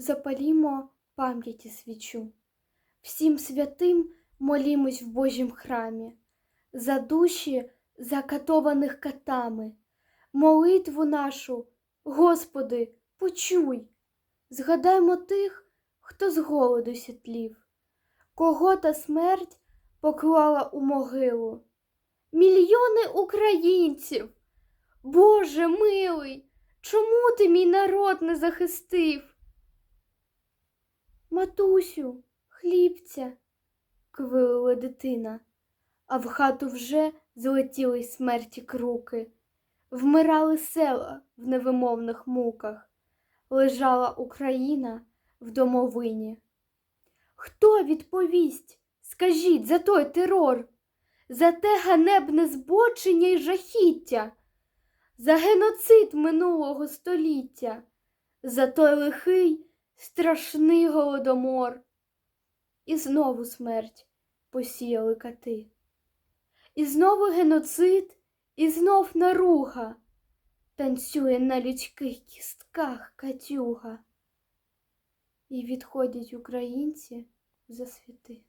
запалімо пам'яті свічу. Всім святим молімось в Божім храмі, за душі закатованих катами, молитву нашу, Господи, почуй. Згадаймо тих, хто з голоду сітлів, кого та смерть поклала у могилу. Мільйони українців. Боже милий, чому ти мій народ не захистив? Матусю, хлібця, квилила дитина, а в хату вже злетіли смерті круки, вмирали села в невимовних муках, лежала Україна в домовині. Хто відповість, скажіть, за той терор, за те ганебне збочення й жахіття, за геноцид минулого століття, за той лихий страшний голодомор. І знову смерть посіяли кати. І знову геноцид, і знов наруга танцює на людських кістках катюга. І відходять українці за світи.